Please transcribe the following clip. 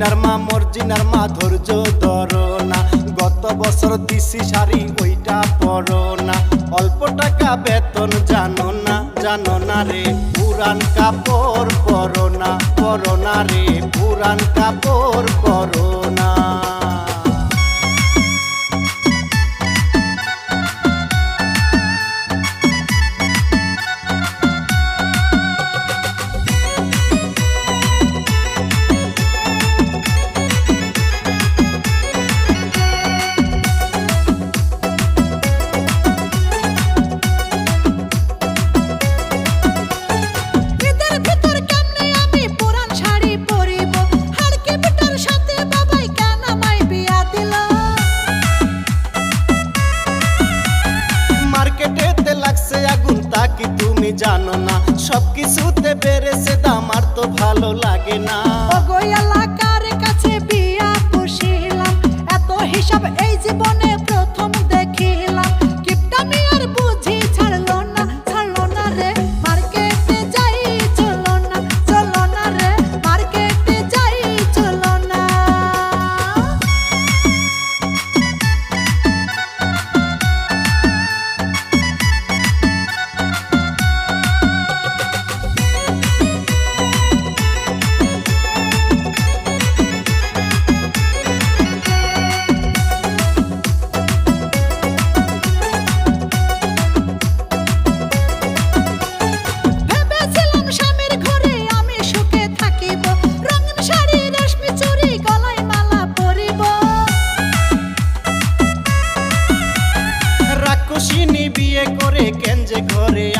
মর্জিনার মা মর্জিনার মা, ধৈর্য ধরো না। গত বছর দিছি শাড়ি, ওইটা পরো না। অল্প টাকা বেতন জানো না জানো না রে, পুরান কাপড় পরো না পরো না রে, পুরান কাপড় পরো সব কিছুতে বেড়েছে দাম আর তো ভালো লাগে না। ঘরে